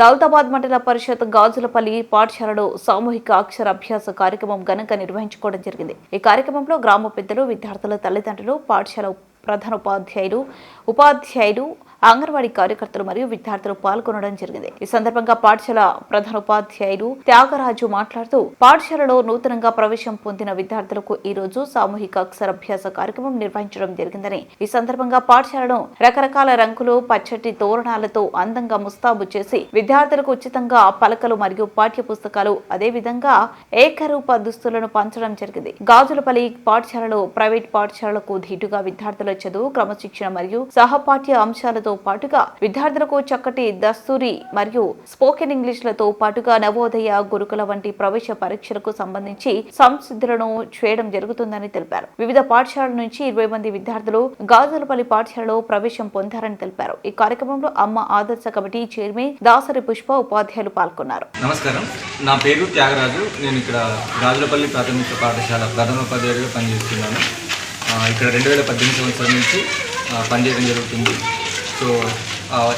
దౌలతాబాద్ మండల పరిషత్ గాజులపల్లి పాఠశాలలో సామూహిక అక్షర అభ్యాస కార్యక్రమం ఘనంగా నిర్వహించుకోవడం జరిగింది. ఈ కార్యక్రమంలో గ్రామ పెద్దలు విద్యార్థుల తల్లిదండ్రులు పాఠశాల ప్రధానోపాధ్యాయులు ఉపాధ్యాయులు అంగన్వాడీ కార్యకర్తలు మరియు విద్యార్థులు పాల్గొనడం జరిగింది. ఈ సందర్భంగా పాఠశాల ప్రధానోపాధ్యాయులు త్యాగరాజు మాట్లాడుతూ పాఠశాలలో నూతనంగా ప్రవేశం పొందిన విద్యార్థులకు ఈ రోజు సామూహిక అక్షరాభ్యాస కార్యక్రమం నిర్వహించడం జరిగిందని ఈ సందర్భంగా పాఠశాలను రకరకాల రంగులు పచ్చటి తోరణాలతో అందంగా ముస్తాబు చేసి విద్యార్థులకు ఉచితంగా పలకలు మరియు పాఠ్య పుస్తకాలు అదే విధంగా ఏకరూప దుస్తులను పంచడం జరిగింది. గాజులపల్లి పాఠశాలలో ప్రైవేట్ పాఠశాలలకు ధీటుగా విద్యార్థుల చదువు క్రమశిక్షణ మరియు సహపాఠ్య అంశాలతో పాటుగా విద్యార్థులకు చక్కటి దస్తూరి మరియు స్పోకెన్ ఇంగ్లీష్లతో పాటుగా నవోదయ గురుకుల వంటి ప్రవేశ పరీక్షలకు సంబంధించి సంసిద్ధులను చేయడం జరుగుతుందని తెలిపారు. వివిధ పాఠశాలల నుంచి ఇరవై మంది విద్యార్థులు గాజులపల్లి పాఠశాలలో ప్రవేశం పొందారని తెలిపారు. ఈ కార్యక్రమంలో అమ్మ ఆదర్శ కమిటీ చైర్మన్ దాసరి పుష్ప ఉపాధ్యాయులు పాల్గొన్నారు. నమస్కారం. నా పేరు త్యాగరాజు. నేను ఇక్కడ గాజులపల్లి ప్రాథమిక పాఠశాల ప్రధానోపాధ్యాయుడిగా పనిచేస్తున్నాను. ఇక్కడ రెండు వేల పద్దెనిమిది సంవత్సరం నుంచి పనిచేయడం జరుగుతుంది. సో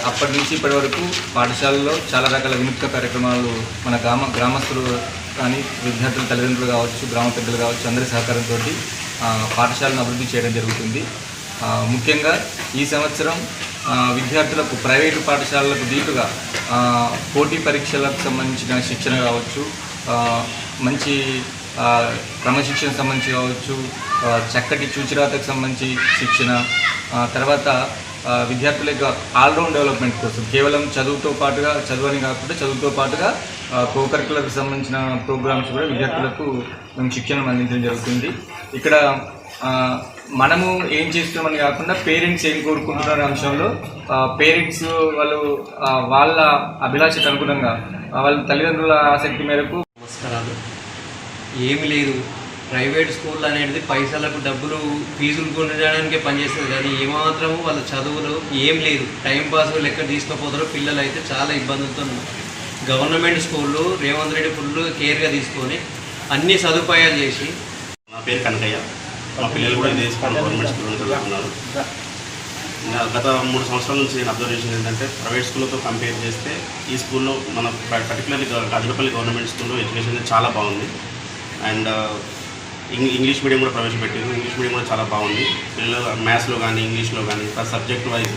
అప్పటి నుంచి ఇప్పటి వరకు పాఠశాలలో చాలా రకాల విముక్త కార్యక్రమాలు మన గ్రామ గ్రామస్తులు కానీ విద్యార్థుల తల్లిదండ్రులు కావచ్చు గ్రామ పెద్దలు కావచ్చు అందరి సహకారంతో పాఠశాలను అభివృద్ధి చేయడం జరుగుతుంది. ముఖ్యంగా ఈ సంవత్సరం విద్యార్థులకు ప్రైవేటు పాఠశాలలకు దీటుగా పోటీ పరీక్షలకు సంబంధించిన శిక్షణ కావచ్చు మంచి క్రమశిక్షణ సంబంధించి కావచ్చు చక్కటి చూచిరాతకు సంబంధించి శిక్షణ తర్వాత విద్యార్థుల యొక్క ఆల్రౌండ్ డెవలప్మెంట్ కోసం. కేవలం చదువుతో పాటుగా చదువని కాకుండా చదువుతో పాటుగా కోకరికులకు సంబంధించిన ప్రోగ్రామ్స్ కూడా విద్యార్థులకు మేము శిక్షణ అందించడం జరుగుతుంది. ఇక్కడ మనము ఏం చేస్తున్నామని కాకుండా పేరెంట్స్ ఏం కోరుకుంటున్నారు అంశంలో పేరెంట్స్ వాళ్ళు వాళ్ళ అభిలాషకు అనుగుణంగా వాళ్ళ తల్లిదండ్రుల ఆసక్తి మేరకు నమస్కారాలు. ఏమి లేదు. ప్రైవేట్ స్కూల్ అనేది పైసలకు డబ్బులు ఫీజులు కొనడానికే పనిచేస్తుంది కానీ ఏమాత్రము వాళ్ళ చదువులు ఏం లేదు. టైం పాస్ లెక్క తీసుకుపోతారో. పిల్లలు అయితే చాలా ఇబ్బందులతో గవర్నమెంట్ స్కూళ్ళు రేవంత్ రెడ్డి ఫుల్ కేర్గా తీసుకొని అన్ని సదుపాయాలు చేసి నా పేరు కనకయ్య. మా పిల్లలు కూడా ఇదే స్కూల్ గవర్నమెంట్ స్కూల్లో చదువుతున్నారు. గత మూడు సంవత్సరాల నుంచి నేను అబ్జర్వ్ చేసింది ఏంటంటే ప్రైవేట్ స్కూళ్ళతో కంపేర్ చేస్తే ఈ స్కూల్లో మన పర్టికులర్లీ గజలపల్లి గవర్నమెంట్ స్కూల్లో ఎడ్యుకేషన్ చాలా బాగుంది. అండ్ ఇంగ్లీష్ మీడియం కూడా ప్రవేశపెట్టారు ఇంగ్లీష్ మీడియం కూడా చాలా బాగుంది. పిల్లలు మ్యాథ్స్లో కానీ ఇంగ్లీష్లో కానీ సబ్జెక్ట్ వైజ్